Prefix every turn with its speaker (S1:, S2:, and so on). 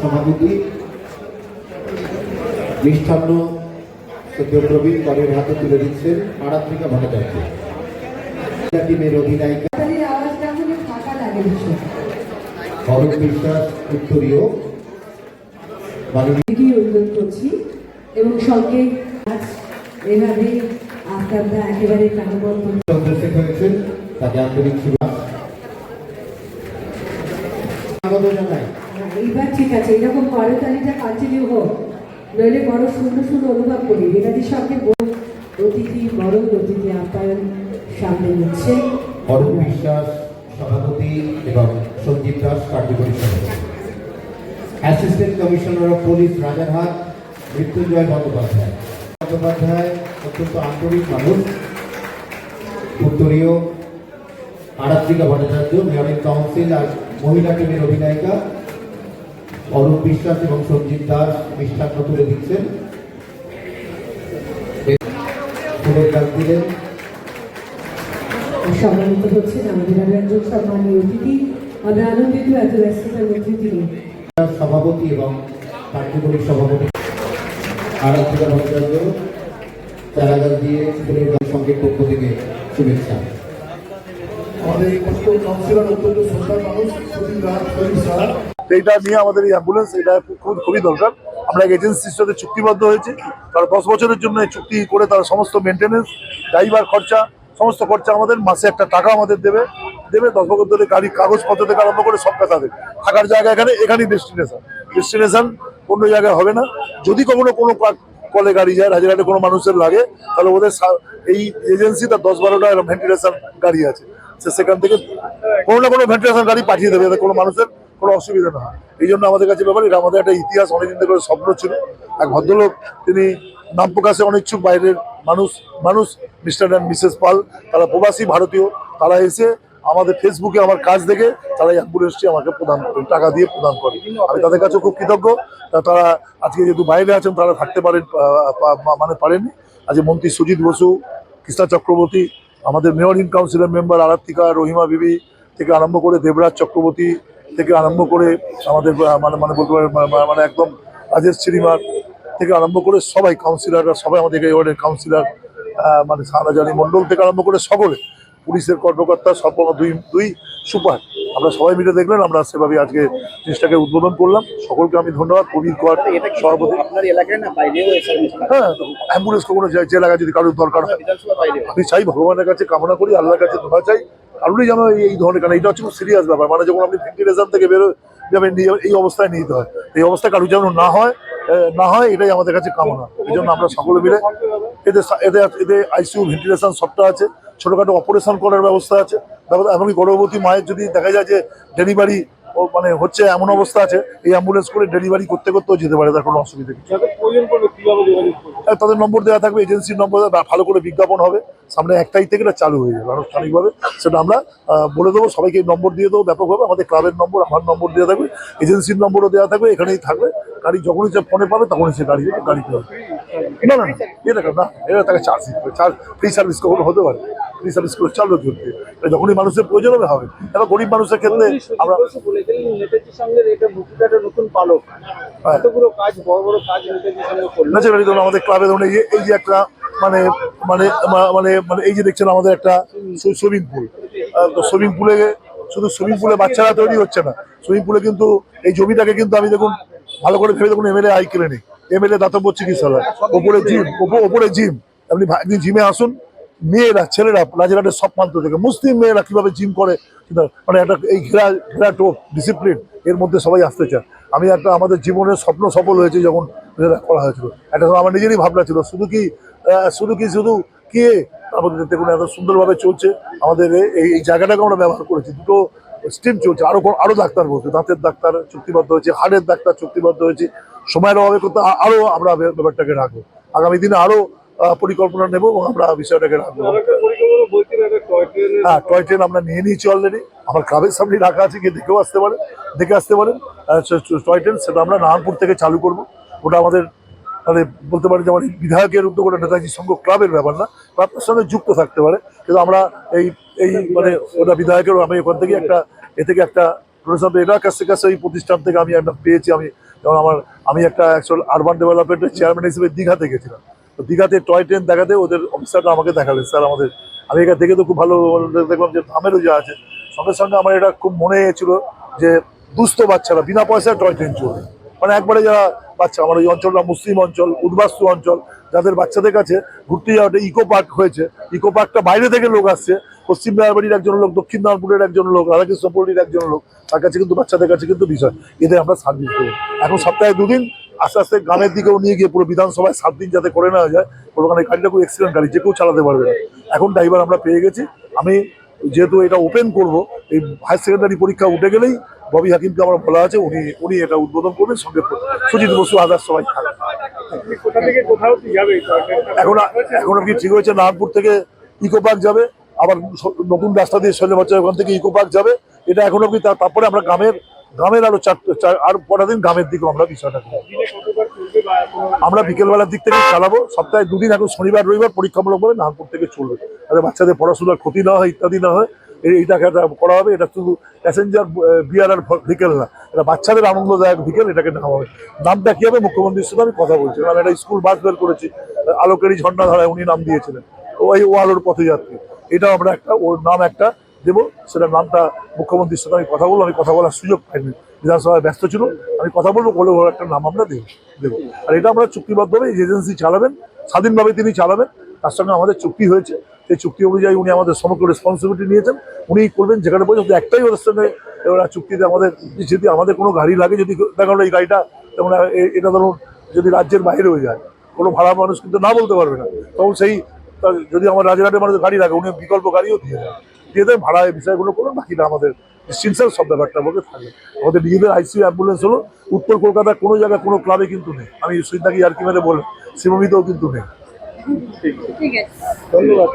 S1: সভাপতি মিষ্টান্ন সদ্য প্রবীণ করের হাতে তুলে দিচ্ছেন মারাত্মিকা ভট্টাচার্য। টিমের অধিনায়িকা। অরূপ বিশ্বাস উত্তরীয়। মাননীয়
S2: অনুরোধ করছি এবং সঙ্গে আজ এভাবে একেবারে প্রাণবন্ত
S1: উপস্থিত হয়েছেন তাকে আন্তরিক স্বাগত জানাই।
S2: এইবার ঠিক আছে এরকম করতালিটা কন্টিনিউ হোক। নইলে বড় শূন্য শূন্য অনুভব করি। নেতাজির সঙ্গে অতিথি বড় অতিথি আপ্যায়ন সামনে নিচ্ছে।
S1: অরূপ বিশ্বাস, সভাপতি এবং সঞ্জীব দাস কার্যকরী সভাপতি। Assistant commissioner of police Rajarhat, Mrityunjoy Bandyopadhyay. Bandyopadhyay অত্যন্ত আন্তরিক মানুষ। উত্তরীয় আরাত্রিকা ভট্টাচার্য মেয়রের কাউন্সিল আর মহিলা টিমের অধিনায়িকা। অরূপ বিশ্বাস এবং সঞ্জীব দাস মিষ্টান্ন তুলে দিচ্ছেন দিলেন।
S2: সম্মানিত হচ্ছেন আমাদের আরও একজন সম্মানীয় অতিথি। আমরা আনন্দিত এত ব্যস্ততার মধ্যে তিনি
S1: সভাপতি এবং কার্যকরী সভাপতি আরাধিকা ভট্টাচার্য চারাগাছ দিয়ে ফুলের গাছ সঙ্গে পক্ষ থেকে শুভেচ্ছা।
S3: আমাদের এই কষ্ট কাউন্সিলর অত্যন্ত মানুষ রাজ
S4: এইটা নিয়ে আমাদের এই অ্যাম্বুলেন্স এটা খুব খুবই দরকার। আমরা এক এজেন্সির সাথে চুক্তিবদ্ধ হয়েছি। তারা দশ বছরের জন্য চুক্তি করে তারা সমস্ত মেনটেনেন্স ড্রাইভার খরচা সমস্ত খরচা আমাদের, মাসে একটা টাকা আমাদের দেবে দেবে, দশ বছর ধরে গাড়ি, কাগজপত্র থেকে আরম্ভ করে সব টাকা দেবে। থাকার জায়গা এখানে, এখানেই ডেস্টিনেশন ডেস্টিনেশন অন্য জায়গায় হবে না। যদি কখনো কোনো কলে গাড়ি যায়, রাজারহাটে কোনো মানুষের লাগে, তাহলে ওদের এই এজেন্সি তার দশ বারোটা এরকম ভেন্টিলেশন গাড়ি আছে। সে সেখান থেকে কোনো না কোনো ভেন্টিলেশন গাড়ি পাঠিয়ে দেবে, যাতে কোনো মানুষের কোনো অসুবিধা না হয়। এই জন্য আমাদের কাছে ব্যাপার, এটা আমাদের একটা ইতিহাস অনেকদিন থেকে স্বপ্ন ছিল। এক ভদ্রলোক, তিনি নাম প্রকাশে অনিচ্ছুক বাইরের মানুষ মানুষ মিস্টার অ্যান্ড মিসেস পাল তারা প্রবাসী ভারতীয়, তারা এসে আমাদের ফেসবুকে আমার কাজ দেখে তারা অ্যাম্বুলেন্সটি আমাকে প্রদান করেন টাকা দিয়ে প্রদান করে। আমি তাদের কাছে খুব কৃতজ্ঞ তারা আজকে যেহেতু বাইরে আছেন, তারা থাকতে পারেন মানে পারেননি। আজকে মন্ত্রী সুজিত বসু, কৃষ্ণা চক্রবর্তী, আমাদের মেয়র ইন কাউন্সিলের মেম্বার আরাত্তিকা রহিমা বিবি থেকে আরম্ভ করে দেবরাজ চক্রবর্তী থেকে আরম্ভ করে আমাদের মানে মানে বলতে পারেন মা- মা- মানে একদম রাজেশ শ্রীমার থেকে আরম্ভ করে সবাই কাউন্সিলররা সবাই আমাদের ওয়ার্ডের কাউন্সিলর মানে সানাজানি মণ্ডল থেকে আরম্ভ করে সকলে পুলিশের কর্মকর্তা সব দুই দুই সুপার। আমরা সবাই মিলে দেখলেন আমরা সেভাবে আজকে জিনিসটাকে উদ্বোধন করলাম। সকলকে আমি ধন্যবাদ কবির কর সভাপতি।
S5: সার্ভিস
S4: হ্যাঁ অ্যাম্বুলেন্স কখনো যে এলাকায় যদি কারোর দরকার হয়। আমি চাই ভগবানের কাছে কামনা করি আল্লাহর কাছে দোয়া চাই। কারণই যেন এই- ধরনের কারণ এটা হচ্ছে খুব সিরিয়াস ব্যাপার। মানে যখন আপনি ভেন্টিলেশন থেকে বেরো যাবেন এই অবস্থায় নিতে হয়। এই অবস্থায় কারোর যেন না হয় না হয় এটাই আমাদের কাছে কামনা। এই জন্য আমরা সকলে মিলে এদের এদের এদের আইসিউ ভেন্টিলেশন সবটা আছে, ছোটোখাটো অপারেশন করার ব্যবস্থা আছে। এমনকি গর্ভবতী মায়ের যদি দেখা যায় যে ডেলিভারি মানে হচ্ছে এমন অবস্থা আছে, এই অ্যাম্বুলেন্স করে ডেলিভারি করতে করতেও যেতে পারে, তার কোনো অসুবিধা কিছু তাদের নম্বর দেওয়া থাকবে, এজেন্সির নম্বর ভালো করে বিজ্ঞাপন হবে। সামনে এক তারিখ থেকে চালু হয়ে যাবে আনুষ্ঠানিকভাবে। সেটা আমরা বলে দেবো। সবাইকে নম্বর দিয়ে দেবো ব্যাপকভাবে আমাদের ক্লাবের নম্বর, আমার নম্বর দেওয়া থাকবে। এজেন্সির নম্বরও দেওয়া থাকবে। এখানেই থাকবে। গাড়ি যখনই সে ফোনে পাবে, তখনই সে গাড়ি গাড়ি পাবে না না এটা না? এটা তাকে চার্জ দিতে চার্জ ফ্রি সার্ভিস কখনো হতে পারে। সার্ভিস করে চালু চলবে যখনই মানুষের প্রয়োজন হবে হবে। এবার গরিব মানুষের ক্ষেত্রে আমরা
S5: নেতাজির সঙ্গে এটা মুক্তিটা নতুন পালক।
S4: হ্যাঁ।
S5: এতগুলো কাজ বড় বড় কাজ নেতাজির সঙ্গে করলেন।
S4: ন্যাচারালি ধরুন আমাদের ক্লাবে ধরুন এই যে- একটা মানে মানে মানে মানে এই যে দেখছেন আমাদের একটা সুইমিং পুল। তো সুইমিং পুলে শুধু সুইমিং পুলে বাচ্চারা তৈরি হচ্ছে না। সুইমিং পুলে কিন্তু এই জমিটাকে কিন্তু আমি দেখুন ভালো করে ভেবে দেখুন এমএলএ আই কিনে নিই এমএলএ দাতব্য চিকিৎসালয়। ওপরে জিম ওপরে জিম আপনি জিমে আসুন মেয়েরা ছেলেরা রাজারহাটের সব প্রান্ত থেকে মুসলিম মেয়েরা কীভাবে জিম করে মানে একটা এই ঘেরা ঘেরা টোপ ডিসিপ্লিন এর মধ্যে সবাই আসতে চান আমি একটা আমাদের জীবনের স্বপ্ন সফল হয়েছে যখন করা হয়েছিল। একটা আমার নিজেরই ভাবনা ছিল শুধু কি শুধু কি শুধু কে? তারপর দেখুন এত সুন্দরভাবে চলছে। আমাদের এই জায়গাটাকে আমরা ব্যবহার করেছি। দুটো স্টিম চলছে। আরও কোন- আরও ডাক্তার বলছে দাঁতের ডাক্তার চুক্তিবদ্ধ হয়েছে হাড়ের ডাক্তার চুক্তিবদ্ধ হয়েছে। সময়ের অভাবে করতে আরও আমরা ব্যাপারটাকে রাখব। আগামী দিনে আরও আহ, পরিকল্পনা নেব এবং আমরা বিষয়টাকে রাখব। হ্যাঁ টয় ট্রেন আমরা নিয়ে নিয়েছি অলরেডি আমার ক্লাবের সামনে রাখা আছে গিয়ে দেখেও আসতে পারেন দেখে আসতে পারেন। টয় ট্রেন সেটা আমরা নারায়ণপুর থেকে চালু করব। ওটা আমাদের মানে বলতে পারি যে আমার বিধায়কের উদ্যোগ ওটা নেতাজি সংঘ ক্লাবের ব্যাপার না ক্লাবটার সঙ্গে যুক্ত থাকতে পারে। কিন্তু আমরা এই এই মানে ওটা বিধায়কের আমি ওখান থেকে একটা এ থেকে একটা এটার কাছ থেকে কাছে এই প্রতিষ্ঠান থেকে আমি একটা পেয়েছি। আমি যেমন আমার আমি একটা অ্যাকচুয়াল আরবান ডেভেলপমেন্টের চেয়ারম্যান হিসেবে দীঘাতে গেছিলাম। তো দীঘাতে টয় ট্রেন দেখাতে ওদের অফিসারটা আমাকে দেখালেন। স্যার, আমাদের, আমি এটা দেখে তো খুব ভালো দেখলাম যে ধামেরও যা আছে। সঙ্গে সঙ্গে আমার এটা খুব মনে হয়েছিল যে দুস্থ বাচ্চারা, বিনা পয়সায় টয় ট্রেন চলবে। মানে একবারে যারা বাচ্চা, আমার এই অঞ্চলটা মুসলিম অঞ্চল, উদ্বাস্তু অঞ্চল, যাদের বাচ্চাদের কাছে ঘুরতে যাওয়াটা ইকো পার্ক হয়েছে। ইকো পার্কটা বাইরে থেকে লোক আসছে। পশ্চিম মেয়ারবাড়ির একজন লোক, দক্ষিণ নারায়ণপুরের একজন লোক রাধাকৃষ্ণপুরের একজন লোক, তার কাছে কিন্তু বাচ্চাদের কাছে কিন্তু বিষয়। এদের আমরা সার্ভিস দেবো। এখন সপ্তাহে দুদিন আস্তে আস্তে গ্রামের দিকেও নিয়ে গিয়ে পুরো বিধানসভায় সাত দিন যাতে করে নেওয়া যায় পুরো ওখানে গাড়িটা খুব এক্সিডেন্ট গাড়ি যে কেউ চালাতে পারবে না। এখন ড্রাইভার আমরা পেয়ে গেছি। আমি যেহেতু এটা ওপেন করব এই হায়ার সেকেন্ডারি পরীক্ষা উঠে গেলেই ববি হাকিমকে আমার বলা আছে উনি উনি এটা উদ্বোধন করবেন সঙ্গে সুজিত বসু আদার সবাই এখন এখন কি ঠিক হয়েছে নারায়ণপুর থেকে ইকো পার্ক যাবে আবার নতুন রাস্তা দিয়ে শৈলে বাচ্চা ওখান থেকে ইকো পার্ক যাবে। এটা এখন অব্দি তারপরে আমরা গ্রামের গ্রামের আরও চার আর পরের দিন গ্রামের দিকে আমরা বিষয়টা আমরা বিকেলবেলার দিক থেকে চালাবো। সপ্তাহে দুদিন এখন শনিবার, রবিবার পরীক্ষামূলকভাবে নাগপুর থেকে চলবে। যাতে বাচ্চাদের পড়াশোনার ক্ষতি না হয়, ইত্যাদি না হয় এই- এইটাকে করা হবে। এটা শুধু প্যাসেঞ্জার বিয়ার আর ভিকেল না। এটা বাচ্চাদের আনন্দদায়ক ভিকেল এটাকে নেওয়া হবে। নামটা কী হবে? মুখ্যমন্ত্রীর সাথে আমি কথা বলছি। আমি একটা স্কুল বাস বের করেছি। আলোকেরই ঝর্ণা ধারায় উনি নাম দিয়েছিলেন। ওই ও আলোর পথযাত্রী এটা আমরা একটা, ওর নাম একটা দেবো। সেটা নামটা মুখ্যমন্ত্রীর সাথে আমি কথা বলব আমি কথা বলার সুযোগ পাইনি। বিধানসভায় ব্যস্ত ছিল, আমি কথা বলব, বলে ওর একটা নাম আমরা দেবো দেবো। আর এটা আমরা চুক্তিবদ্ধভাবে এই এজেন্সি চালাবেন, স্বাধীনভাবে তিনি চালাবেন। তার সঙ্গে আমাদের চুক্তি হয়েছে। সেই চুক্তি অনুযায়ী উনি আমাদের সমগ্র রেসপন্সিবিলিটি নিয়েছেন। উনি করবেন যেখানে বলছেন একটাই ওদের সঙ্গে ওরা চুক্তিতে আমাদের যদি আমাদের কোনো গাড়ি লাগে, যদি দেখা এই গাড়িটা যেমন এটা ধরুন যদি রাজ্যের বাইরে হয়ে যায়, কোনো ভাড়া মানুষ কিন্তু না বলতে পারবে না। তখন সেই যদি আমার রাজারহাটের মানুষ গাড়ি লাগে উনি বিকল্প গাড়িও দিয়ে দেন। দিয়ে দেন ভাড়া এই বিষয়গুলো করুন বাকিটা আমাদের নিশ্চিন্তার সব ব্যাপারটা মধ্যে থাকে। আমাদের নিজেদের আইসিউ অ্যাম্বুলেন্স হলো উত্তর কলকাতার কোনো জায়গায় কোনো ক্লাবে কিন্তু নেই। আমি সুইদাকে আর কি মেরে বললাম শিবমিতেও কিন্তু নেই। ঠিক আছে।
S5: ধন্যবাদ।